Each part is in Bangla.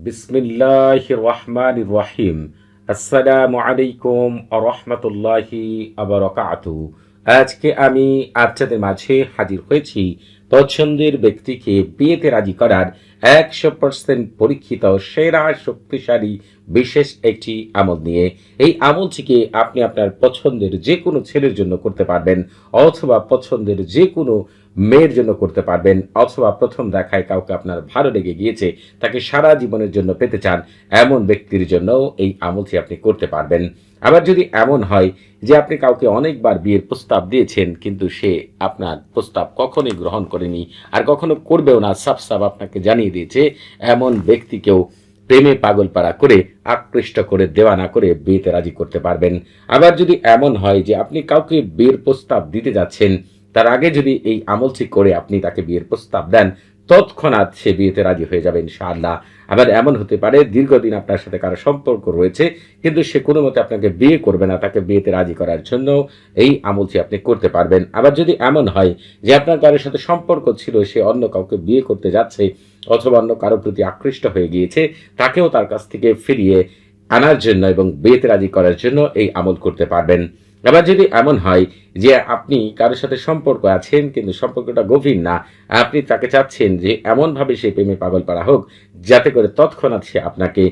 বিসমিল্লাহ রহমান রহিম। আসসালামু আলাইকুম রহমতুল্লাহি আবরকাতু আজকে আমি আপনাদের মাঝে হাজির হয়েছি পছন্দের ব্যক্তিকে বিয়েতে রাজি করার একশো পার্সেন্ট পরীক্ষিত, সেরা, শক্তিশালী, বিশেষ একটি আমল নিয়ে এই আমলটিকে আপনি আপনার পছন্দের যে কোনো ছেলের জন্য করতে পারবেন অথবা পছন্দের যে কোনো মেয়ের জন্য করতে পারবেন অথবা প্রথম দেখায় কাউকে আপনার ভালো লেগে গিয়েছে, তাকে সারা জীবনের জন্য পেতে চান, এমন ব্যক্তির জন্যও এই আমলটি আপনি করতে পারবেন। আবার যদি এমন হয় যে আপনি কাউকে অনেকবার বিয়ের প্রস্তাব দিয়েছেন, কিন্তু সে আপনার প্রস্তাব কখনোই গ্রহণ করেনি, আর কখনো করবেও না সাফ সাফ আপনাকে জানিয়ে দিয়েছে, এমন ব্যক্তিকেও প্রেমে পাগল পাড়া করে, আকৃষ্ট করে দেওয়া না করে বিয়েতে রাজি করতে পারবেন। আবার যদি এমন হয় যে আপনি কাউকে বিয়ের প্রস্তাব দিতে যাচ্ছেন, তার আগে যদি এই আমলটি করে আপনি তাকে বিয়ের প্রস্তাব দেন তৎক্ষণাৎ সে বিয়েতে রাজি হয়ে যাবে ইনশাআল্লাহ। আবার এমন হতে পারে, দীর্ঘদিন আপনার সাথে কারও সম্পর্ক রয়েছে, কিন্তু সে কোনো মতে আপনাকে বিয়ে করবে না, তাকে বিয়েতে রাজি করার জন্য এই আমলটি আপনি করতে পারবেন। আবার যদি এমন হয় যে আপনার কারোর সাথে সম্পর্ক ছিল, সে অন্য কাউকে বিয়ে করতে যাচ্ছে অথবা অন্য কারোর প্রতি আকৃষ্ট হয়ে গিয়েছে, তাকেও তার কাছ থেকে ফিরিয়ে আনার জন্য এবং বিয়েতে রাজি করার জন্য এই আমল করতে পারবেন। আবার যদি এমন হয় যে আপনি কারোর সাথে সম্পর্ক আছেন, কিন্তু সম্পর্কটা গভীর না, আপনি তাকে চাচ্ছেন যে এমনভাবে সে প্রেমে পাগল পারা হোক, যাতে করে তৎক্ষণাৎ সে আপনাকে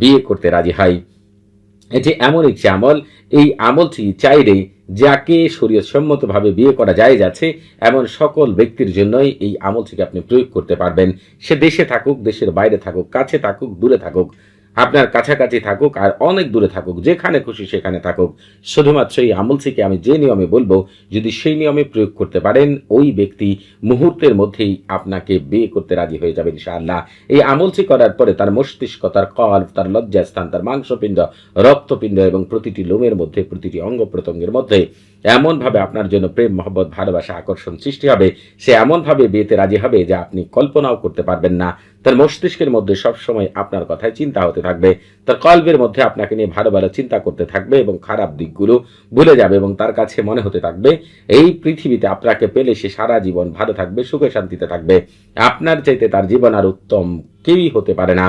বিয়ে করতে রাজি হয়। এটি এমন একটি আমল, এই আমলটি চাইলে যাকে শরীয়সম্মতভাবে বিয়ে করা যায় যাচ্ছে, এমন সকল ব্যক্তির জন্যই এই আমলটিকে আপনি প্রয়োগ করতে পারবেন। সে দেশে থাকুক, দেশের বাইরে থাকুক, কাছে থাকুক, দূরে থাকুক আপনার কাছাকাছি থাকুক আর অনেক দূরে থাকুক, যেখানে খুশি সেখানে থাকুক। শুধুমাত্র এই আমলটিকে আমি যে নিয়মে বলব, যদি সেই নিয়মে প্রয়োগ করতে পারেন, ওই ব্যক্তি মুহূর্তের মধ্যেই আপনাকে বিয়ে করতে রাজি হয়ে যাবে ইনশাআল্লাহ। এই আমলটি করার পরে তার মস্তিষ্ক তার কল, তার লজ্জাস্থান, তার মাংসপিণ্ড, রক্তপিণ্ড এবং প্রতিটি লোমের মধ্যে, প্রতিটি অঙ্গ প্রত্যঙ্গের মধ্যে এমনভাবে আপনার জন্য প্রেম, মহব্বত, ভালোবাসা, আকর্ষণ সৃষ্টি হবে। সে এমনভাবে বিয়েতে রাজি হবে যে আপনি কল্পনাও করতে পারবেন না। তার মস্তিষ্কের মধ্যে সবসময় আপনার কথায় চিন্তা হতে থাকবে। তার কল্পের মধ্যে আপনাকে নিয়ে ভালো ভালো চিন্তা করতে থাকবে এবং খারাপ দিকগুলো ভুলে যাবে এবং তার কাছে মনে হতে থাকবে। এই পৃথিবীতে আপনাকে পেলে সে সারা জীবন ভালো থাকবে, সুখে শান্তিতে থাকবে। আপনার চাইতে তার জীবন আর উত্তম কেউই হতে পারে না।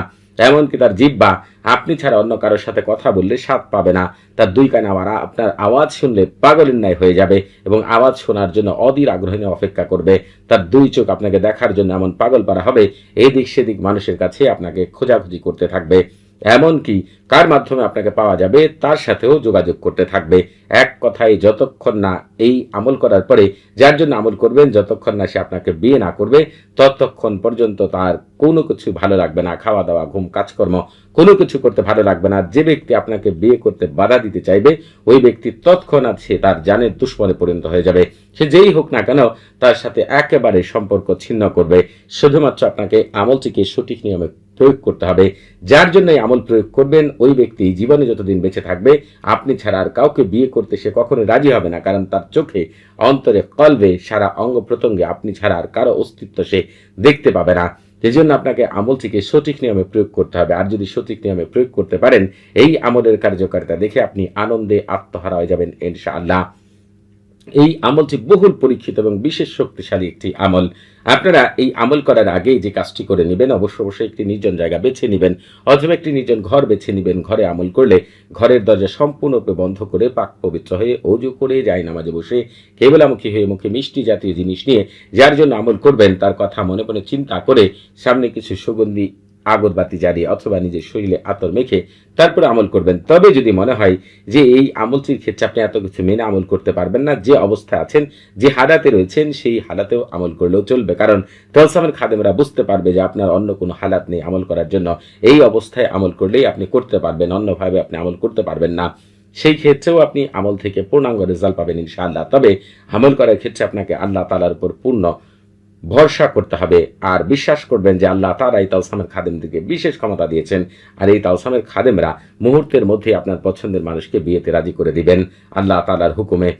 এমনকি তার জিব্বা আপনি ছাড়া অন্য কারোর সাথে কথা বললে স্বাদ পাবে না। তার দুই কানাওয়ারা আপনার আওয়াজ শুনলে পাগলের ন্যায় হয়ে যাবে এবং আওয়াজ শোনার জন্য অধীর আগ্রহ নিয়ে অপেক্ষা করবে। তার দুই চোখ আপনাকে দেখার জন্য এমন পাগল পারা হবে, এদিক সেদিক মানুষের কাছে আপনাকে খোঁজাখুঁজি করতে থাকবে। এমনকি কার মাধ্যমে আপনাকে পাওয়া যাবে, তার সাথেও যোগাযোগ করতে থাকবে। এক কথায়, যতক্ষণ না এই আমল করার পরে যার জন্য আমল করবেন, যতক্ষণ না সে আপনাকে বিয়ে না করবে, ততক্ষণ পর্যন্ত তার কোনো কিছু ভালো লাগবে না। খাওয়া দাওয়া, ঘুম, কাজকর্ম, কোনো কিছু করতে ভালো লাগবে না। যে ব্যক্তি আপনাকে বিয়ে করতে বাধা দিতে চাইবে, ওই ব্যক্তি তৎক্ষণাৎ সে তার জানের দুশ্মনে পরিণত হয়ে যাবে। সে যেই হোক না কেন, তার সাথে একেবারে সম্পর্ক ছিন্ন করবে। শুধুমাত্র আপনাকে আমলটিকে সঠিক নিয়মে প্রয়োগ করতে হবে। যার জন্য আমল প্রয়োগ করবেন, ওই ব্যক্তি জীবনে যতদিন বেঁচে থাকবে, আপনি ছাড়া আর কাউকে বিয়ে করতে সে কখনো রাজি হবে না, কারণ তার চোখে, অন্তরে কলবে সারা অঙ্গ প্রত্যঙ্গে আপনি ছাড়া আর কারও অস্তিত্ব সে দেখতে পাবে না। সেই জন্য আপনাকে আমলটিকে সঠিক নিয়মে প্রয়োগ করতে হবে। আর যদি সঠিক নিয়মে প্রয়োগ করতে পারেন, এই আমলের কার্যকারিতা দেখে আপনি আনন্দে আত্মহারা হয়ে যাবেন, ইনশাআল্লাহ। এই আমলটি বহুল পরীক্ষিত এবং বিশেষ শক্তিশালী একটি আমল, আপনারা এই আমল করার আগেই যে কাজটি করে নেবেন, অবশ্য অবশ্যই একটি নির্জন জায়গা বেছে নেবেন, অথবা একটি নির্জন ঘর বেছে নেবেন, ঘরে আমল করলে ঘরের দরজা সম্পূর্ণরূপে বন্ধ করে পাক পবিত্র হয়ে অজু করে যায় নামাজে বসে কেবলামুখী হয়ে মুখে মিষ্টি জাতীয় জিনিস নিয়ে, যার জন্য আমল করবেন, তার কথা মনে মনে চিন্তা করে সামনে কিছু সুগন্ধি আগরবাতি জ্বালিয়ে অথবা নিজের শরীরে আতর মেখে তারপরে আমল করবেন। তবে যদি মনে হয় যে এই আমলটির ক্ষেত্রে আপনি এত কিছু মেনে আমল করতে পারবেন না, যে অবস্থায় আছেন, যে হালাতে রয়েছেন, সেই হালাতেও আমল করলেও চলবে। কারণ তলসামের খাদেমরা বুঝতে পারবে যে আপনার অন্য কোনো হালাত নেই আমল করার জন্য। এই অবস্থায় আমল করলেই আপনি করতে পারবেন, অন্যভাবে আপনি আমল করতে পারবেন না। সেই ক্ষেত্রেও আপনি আমল থেকে পূর্ণাঙ্গ রেজাল্ট পাবেন ইনশাআল্লাহ। তবে আমল করার ক্ষেত্রে আপনাকে আল্লাহ তালার উপর পূর্ণ ভরসা করতে হবে আর বিশ্বাস করবেন যে আল্লাহ তার এই তালসামের খাদেমদেরকে বিশেষ ক্ষমতা দিয়েছেন আর এই তালসামের খাদেমরা মুহূর্তের মধ্যে আপনার পছন্দের মানুষকে বিয়েতে রাজি করে দিবেন। আল্লাহ তালার হুকুমে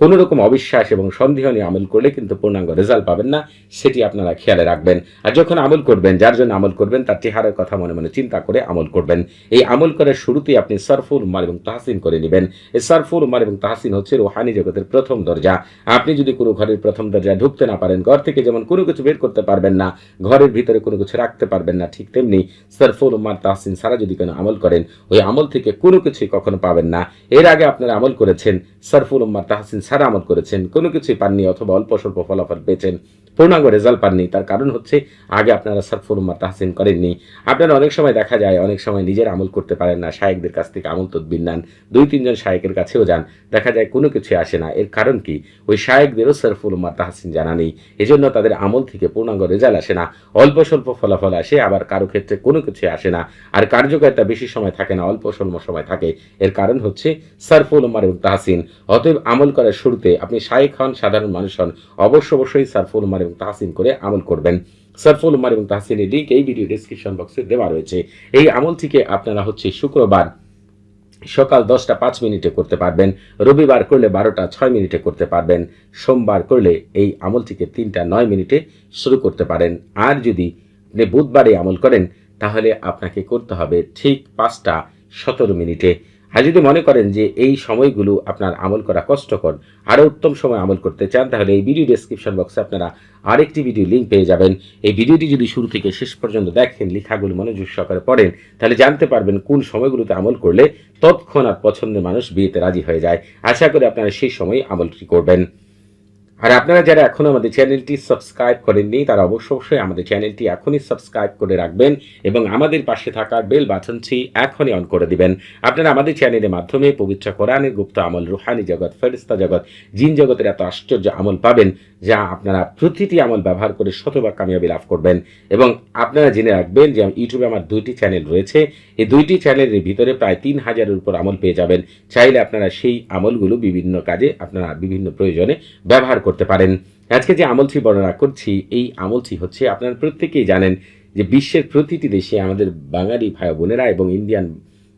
কোনো রকম অবিশ্বাস এবং সন্দেহ নিয়ে আমল করলে কিন্তু পূর্ণাঙ্গ রেজাল্ট পাবেন না, সেটি আপনারা খেয়ালে রাখবেন। আর যখন আমল করবেন, যার জন্য আমল করবেন, তার চেহারার কথা মনে মনে চিন্তা করে আমল করবেন। এই আমল করার শুরুতেই আপনি সরফুল উম্মার এবং তাহসিন করে নেবেন। এই সরফুল উম্মার এবং তাহসিন হচ্ছে রোহানি জগতের প্রথম দরজা। আপনি যদি কোনো ঘরের প্রথম দরজা ঢুকতে না পারেন, ঘর থেকে যেমন কোনো কিছু বের করতে পারবেন না, ঘরের ভিতরে কোনো কিছু রাখতে পারবেন না, ঠিক তেমনি সরফুল উম্মার, তাহসিন সারা যদি কোনো আমল করেন, ওই আমল থেকে কোনো কিছুই কখনো পাবেন না। এর আগে আপনারা আমল করেছেন সরফুল উম্মার, তাহসিন সারা আমল করেছেন। কোনো কিছুই পাননি অথবা অল্প স্বল্প ফলাফল পেয়েছেন। পূর্ণাঙ্গ রেজাল্ট পাননি। তার কারণ হচ্ছে, আগে আপনারা সরফুল উম্মার তাহসিন করেননি। আপনারা অনেক সময় দেখা যায়, অনেক সময় নিজের আমল করতে পারেন না। শায়েকদের কাছ থেকে আমল তদবির নেন। দুই, তিনজন শায়েকের কাছেও যান। দেখা যায়, কোনো কিছু আসে না। এর কারণ কি? ওই শায়েকদেরও সরফুল উম্মার তাহসিন জানা নেই। এজন্য তাদের আমল থেকে পূর্ণাঙ্গ রেজাল্ট আসে না। অল্প স্বল্প ফলাফল আসে, আবার কারও ক্ষেত্রে কোনো কিছু আসে না। আর কার্যকারিতা বেশি সময় থাকে না, অল্প স্বল্প সময় থাকে। এর কারণ হচ্ছে সরফুল উম্মার এবং তাহসিন। অতএব আমল করার শুরুতে আপনি শায়েক হন সাধারণ মানুষ হন, অবশ্য অবশ্যই সরফুল উম্মার এবং তাহসিন করে আমল করবেন। সরফুল উম্মার এবং তাহসিনের লিঙ্ক এই ভিডিও ডিসক্রিপশন বক্সে দেওয়া রয়েছে। এই আমলটিকে আপনারা হচ্ছে শুক্রবার সকাল দশটা পাঁচ মিনিটে করতে পারবেন, রবিবার করলে বারোটা ছয় মিনিটে করতে পারবেন, সোমবার করলে এই আমলটিকে তিনটা নয় মিনিটে শুরু করতে পারেন। আর যদি বুধবারে আমল করেন, তাহলে আপনাকে করতে হবে ঠিক পাঁচটা সতেরো মিনিটে। আর যদি মনে করেন যে এই সময়গুলো আপনার আমল করা কষ্টকর। আরও উত্তম সময় আমল করতে চান, তাহলে এই ভিডিও ডিসক্রিপশন বক্সে আপনারা আরেকটি ভিডিও লিঙ্ক পেয়ে যাবেন। এই ভিডিওটি যদি শুরু থেকে শেষ পর্যন্ত দেখেন, লেখাগুলো মনোযোগ সহকারে পড়েন, তাহলে জানতে পারবেন কোন সময়গুলোতে আমল করলে তৎক্ষণাৎ পছন্দের মানুষ বিয়েতে রাজি হয়ে যায়। আশা করি আপনারা সেই সময় আমলটি করবেন। আর আপনারা যারা এখনও আমাদের চ্যানেলটি সাবস্ক্রাইব করেননি, তারা অবশ্য অবশ্যই আমাদের চ্যানেলটি এখনই সাবস্ক্রাইব করে রাখবেন এবং আমাদের পাশে থাকা বেল বাটনটি এখনই অন করে দিবেন। আপনারা আমাদের চ্যানেলের মাধ্যমে পবিত্র কোরআনের গুপ্ত আমল, রুহানি জগৎ ফেরিস্তা জগৎ, জিন জগতের এত আশ্চর্য আমল পাবেন যা আপনারা প্রতিটি আমল ব্যবহার করে শতভাগ কামিয়াবি লাভ করবেন এবং আপনারা জেনে রাখবেন যে ইউটিউবে আমার দুইটি চ্যানেল রয়েছে। এই দুইটি চ্যানেলের ভিতরে প্রায় তিন হাজারের উপর আমল পেয়ে যাবেন। চাইলে আপনারা সেই আমলগুলো বিভিন্ন কাজে আপনারা বিভিন্ন প্রয়োজনে ব্যবহার করতে পারেন। আজকে যে আমলটি বর্ণনা করছি, এই আমলটি হচ্ছে আপনারা প্রত্যেকেই জানেন যে বিশ্বের প্রতিটি দেশে আমাদের বাঙালি ভাই বোনেরা এবং ইন্ডিয়ান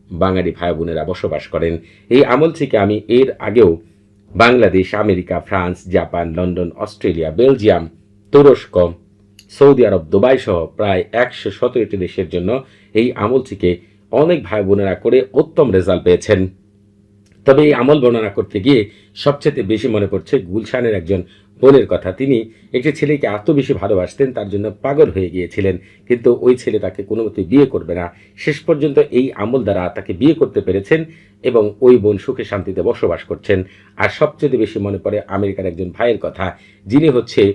বাঙালি ভাই বোনেরা বসবাস করেন। এই আমলটিকে আমি এর আগেও Bangladesh, America, France, Japan, London, Australia, Belgium, তুরস্ক, সৌদি আরব, দুবাই সহ প্রায় একশো সতেরোটি দেশের জন্য এই আমলটিকে অনেক ভাই বোনেরা করে উত্তম রেজাল্ট পেয়েছেন। তবে এই আমল বর্ণনা করতে গিয়ে সবচেয়ে বেশি মনে পড়ছে গুলশানের একজন বোনের কথা। তিনি একটি ছেলেকে এত বেশি ভালোবাসতেন, তার জন্য পাগল হয়ে গিয়েছিলেন। কিন্তু ওই ছেলে তাকে কোনো মতে বিয়ে করবে না। শেষ পর্যন্ত এই আমল দ্বারা তাকে বিয়ে করতে পেরেছেন এবং ওই বোন সুখে শান্তিতে বসবাস করছেন। আর সবচেয়ে বেশি মনে পড়ে আমেরিকার একজন ভাইয়ের কথা। যিনি হচ্ছে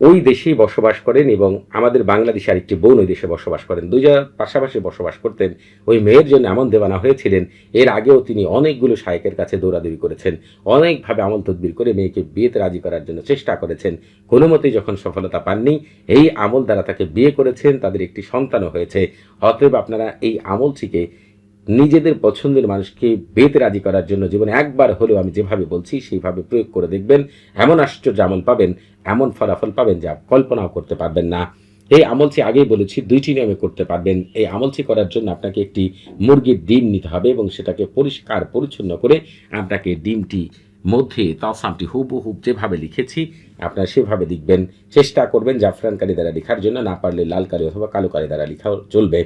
ওই দেশেই বসবাস করেন এবং আমাদের বাংলাদেশে আরেকটি বোন ওই দেশে বসবাস করেন। দুজন পাশাপাশি বসবাস করতেন। ওই মেয়ের জন্য এমন দেওয়ানা হয়েছিলেন, এর আগেও তিনি অনেকগুলো শায়কের কাছে দৌড়াদৌড়ি করেছেন, অনেকভাবে আমল তদবির করে মেয়েকে বিয়েতে রাজি করার জন্য চেষ্টা করেছেন। কোনো মতেই যখন সফলতা পাননি, এই আমল দ্বারা তাকে বিয়ে করেছেন, তাদের একটি সন্তানও হয়েছে। অতএব আপনারা এই আমলটিকে নিজেদের পছন্দের মানুষকে বেতে রাজি করার জন্য জীবনে একবার হলেও আমি যেভাবে বলছি, সেইভাবে প্রয়োগ করে দেখবেন, এমন আশ্চর্য আমল পাবেন, এমন ফলাফল পাবেন যা কল্পনাও করতে পারবেন না। এই আমলটি আগেই বলেছি, দুইটি নিয়মে করতে পারবেন। এই আমলটি করার জন্য আপনাকে একটি মুরগির ডিম নিতে হবে এবং সেটাকে পরিষ্কার, পরিচ্ছন্ন করে আপনাকে ডিমটি মধ্যে তাসামটি হুবহুব যেভাবে লিখেছি, আপনারা সেভাবে লিখবেন। চেষ্টা করবেন জাফরান কালি দ্বারা লেখার জন্য, না পারলে লাল কালি অথবা কালো কালি দ্বারা লেখাও চলবে।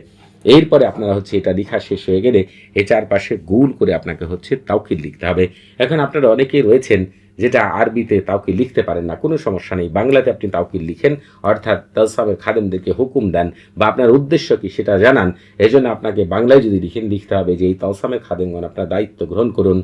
এরপরে আপনারা হচ্ছে এটা লেখা শেষ হয়ে গেলে এ চারপাশে গুল করে আপনাকে হচ্ছে তাওকিল লিখতে হবে। এখন আপনারা অনেকেই রয়েছেন যেটা আরবিতে তাওকিল লিখতে পারেন না, কোনো সমস্যা নেই। বাংলাতে আপনি তাওকিল লিখেন, অর্থাৎ তালসামের খাদেমদেরকে হুকুম দেন বা আপনার উদ্দেশ্য কি সেটা জানান। এজন্য আপনাকে বাংলায় যদি লিখেন লিখতে হবে যে এই তালসামের খাদেমগণ আপনার দায়িত্ব গ্রহণ করুন।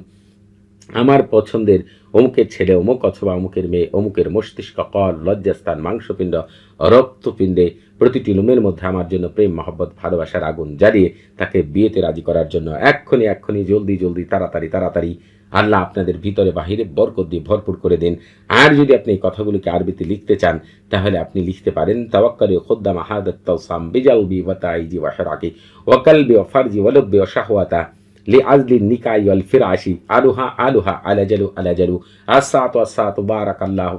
আমার পছন্দের অমুকের ছেলে অমুক অথবা অমুকের মেয়ে অমুকের মস্তিষ্ক কল, লজ্জাস্থান, মাংসপিণ্ড রক্তপিণ্ডে প্রতিটি লোমের মধ্যে আমার জন্য প্রেম, মহব্বত, ভালোবাসার আগুন জ্বালিয়ে তাকে বিয়েতে রাজি করার জন্য এক্ষণি এক্ষণি জলদি জলদি, তাড়াতাড়ি তাড়াতাড়ি। আল্লাহ আপনাদের ভিতরে বাহিরে বরকত দিয়ে ভরপুর করে দেন। আর যদি আপনি এই কথাগুলিকে আরবিতে লিখতে চান, তাহলে আপনি লিখতে পারেন তাওয়াক্কারি খোদ্দা মাহাদাম বেজাউবি ওয়াতাইজি ওয়াশারাকি ওয়াকালবি ওয়াফারজি ওয়ালব্বি ওয়াশাহওয়াতা লি আজলি নিকাই ফিরাশি আলুহা আলুহা আলাজালু আলাজালু। আসাত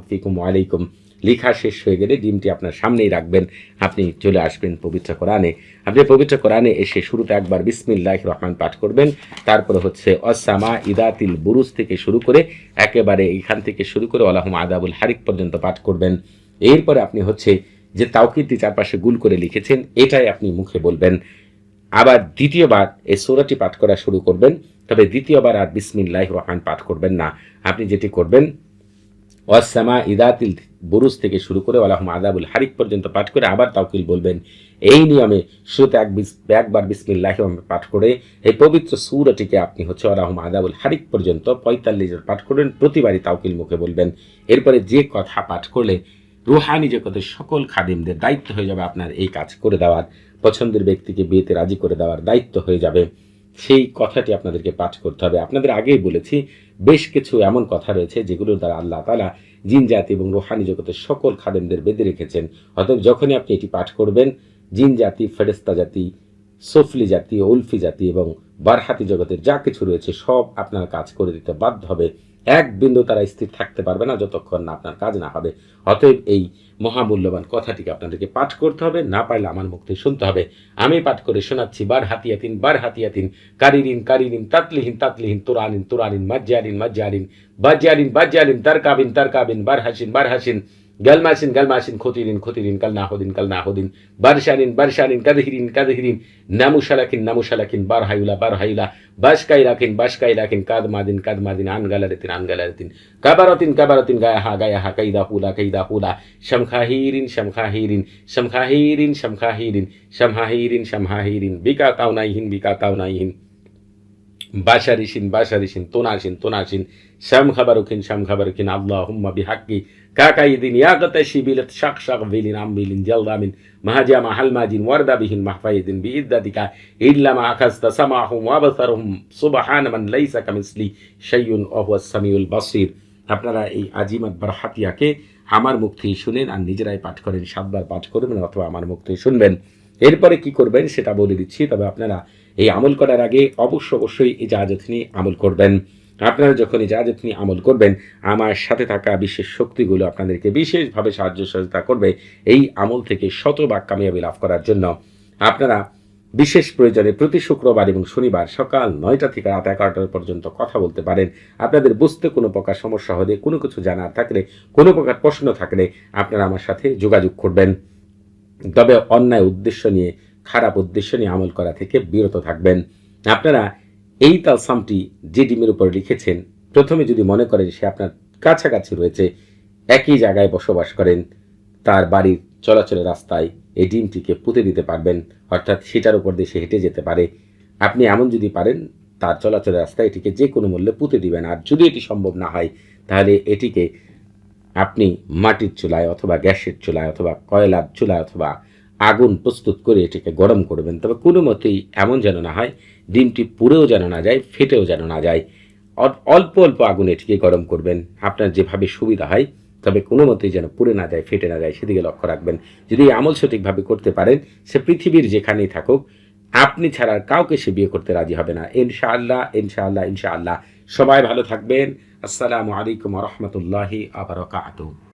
ফিকুম আলাইকুম। লেখা শেষ হয়ে গেলে ডিমটি আপনার সামনেই রাখবেন। আপনি চলে আসবেন পবিত্র কোরআনে। আপনি পবিত্র কোরআনে এসে শুরুতে একবার বিসমিল্লাহ রহমান পাঠ করবেন। তারপরে হচ্ছে অসামা ইদাতিল বুরুজ থেকে শুরু করে, একেবারে এইখান থেকে শুরু করে আলাহম আদাবুল হারিক পর্যন্ত পাঠ করবেন। এরপরে আপনি হচ্ছে যে তাওকিদটি চারপাশে গুল করে লিখেছেন, এটাই আপনি মুখে বলবেন। আবার দ্বিতীয়বার এই সোরাটি পাঠ করা শুরু করবেন, তবে দ্বিতীয়বার আর বিসমিল্লাহ রহমান পাঠ করবেন না। আপনি যেটি করবেন ওয়াসামা ইদাতিল বুরুজ থেকে শুরু করে আলাহম আদাবুল হারিক পর্যন্ত পাঠ করে আবার তাওকিল বলবেন, এই নিয়মে শুরুতে এক একবার বিসমিল্লাহ পাঠ করে, এই পবিত্র সুরটিকে আপনি হচ্ছে আলাহম আদাবুল হারিক পর্যন্ত পঁয়তাল্লিশ পাঠ করবেন প্রতিবারই তাওকিল মুখে বলবেন। এরপরে যে কথা পাঠ করলে রুহানি জগতের সকল খাদিমদের দায়িত্ব হয়ে যাবে আপনার এই কাজ করে দেওয়ার, পছন্দের ব্যক্তিকে বিয়েতে রাজি করে দেওয়ার দায়িত্ব হয়ে যাবে। সেই কথাটি আপনাদেরকে পাঠ করতে হবে। আপনাদের আগেই বলেছি, বেশ কিছু এমন কথা রয়েছে যেগুলোর দ্বারা আল্লাহ তালা জিন জাতি এবং রোহানি জগতের সকল খাদেমদের বেঁধে রেখেছেন। অতএব যখনই আপনি এটি পাঠ করবেন, জিন জাতি ফেরেস্তা জাতি, সফলি জাতি, উলফি জাতি এবং বারহাতি জগতের যা কিছু রয়েছে সব আপনার কাজ করে দিতে বাধ্য হবে। এক বিন্দু তারা স্থির থাকতে পারবে না যতক্ষণ না আপনার কাজ না হবে। অতএব এই মহামূল্যবান কথাটিকে আপনাদেরকে পাঠ করতে হবে, না পারলে আমার থেকে শুনতে হবে। আমি পাঠ করে শোনাচ্ছি, বার হাতিয়াতিন বার হাতিয়াতিন, কারিরিন কারিরিন, তাতলিহীন তাতলিহীন, তুরানিন তুরানিন, মাজ্জারিন মাজ্জারিন, বাজ্জারিন বাজ্জারিন, তারকাবিন তারকাবিন, বার হাসিন বার হাসিন। গালমাসিন গালমাসিন খতিরিন খতিরিন কাল নাহদিন কাল নাহদিন বারশানিন বারশানিন কাদহিরিন কাদহিরিন নামুশালাকিন নামুশালাকিন বার হাইলা বার হাইলা বাসকাই রাখিন বাসকাই রাখিন কাদ মাদিন কাদ মাদিন আন গালারেতিন আন গালারেতিন কাবারতিন কাবারতিন গায়া হা গায়া হা কাইদা হুলা কাইদা হুলা শামখাহিরিন শামখাহিরিন শামখাহিরিন শামখাহিরিন শামহাহিরিন শামহাহিরিন বিকা তাওনাইহিন বিকা তাওনাইহিন বাসারিসিন বাসারিসিন তোনাসিন তোনাসিন শাম খাবারুখিন আল্লাহ হুম্মা ইয়াগতা শিবিলত শাক শাক বিলিন আমবিলিন জালদামিন মাহাজা মাহাল মাজিন ওয়ারদা সামাহুম মান লাইসা কামিসলি সামিউল বাসির। আপনারা এই আজিমাত বারহাতিয়াকে আমার মুখ থেকে শুনেন আর নিজেরাই পাঠ করেন, সাতবার পাঠ করবেন অথবা আমার মুখ থেকে শুনবেন। এরপরে কি করবেন সেটা বলে দিচ্ছি, তবে আপনারা এই আমল করার আগে অবশ্য অবশ্যই ইজাজত নিয়ে আমল করবেন। আপনারা যখন ইজাজত নিয়ে আমল করবেন, আমার সাথে থাকা বিশেষ শক্তিগুলো আপনাদেরকে বিশেষভাবে সাহায্য সহযোগিতা করবে এই আমল থেকে শতভাগ কামিয়াবি লাভ করার জন্য। আপনারা বিশেষ প্রয়োজনে প্রতি শুক্রবার এবং শনিবার সকাল নয়টা থেকে রাত এগারোটা পর্যন্ত কথা বলতে পারেন। আপনাদের বুঝতে কোনো প্রকার সমস্যা হলে, কোনো কিছু জানার থাকলে, কোনো প্রকার প্রশ্ন থাকলে আপনারা আমার সাথে যোগাযোগ করবেন। তবে অন্যায় উদ্দেশ্য নিয়ে খারাপ উদ্দেশ্য নিয়ে আমল করা থেকে বিরত থাকবেন। আপনারা এই তালসামটি যে ডিমের উপর লিখেছেন। প্রথমে যদি মনে করেন সে আপনার কাছাকাছি রয়েছে, একই জায়গায় বসবাস করেন, তার বাড়ির চলাচলের রাস্তায় এই ডিমটিকে পুঁতে দিতে পারবেন, অর্থাৎ সেটার উপর দিয়ে সে হেঁটে যেতে পারে। আপনি এমন যদি পারেন, তার চলাচলের রাস্তায় এটিকে যে কোনো মূল্যে পুঁতে দিবেন। আর যদি এটি সম্ভব না হয়, তাহলে এটিকে আপনি মাটির চুলায় অথবা গ্যাসের চুলায় অথবা কয়লার চুলায় অথবা আগুন প্রস্তুত করে এটিকে গরম করবেন। তবে কোনো মতেই এমন যেন না হয়, ডিমটি পুড়েও যেন না যায়, ফেটেও যেন না যায়। অল্প অল্প আগুন এটিকে গরম করবেন। আপনার যেভাবে সুবিধা হয়, তবে কোনো মতেই যেন পুড়ে না যায়, ফেটে না যায়, সেদিকে লক্ষ্য রাখবেন। যদি এই আমল সঠিকভাবে করতে পারেন, সে পৃথিবীর যেখানেই থাকুক, আপনি ছাড়া কাউকে সে বিয়ে করতে রাজি হবে না। ইনশাআল্লাহ ইনশাআল্লাহ ইনশাআল্লাহ। সবাই ভালো থাকবেন। আসসালামু আলাইকুম রহমতুল্লাহি আবরকাত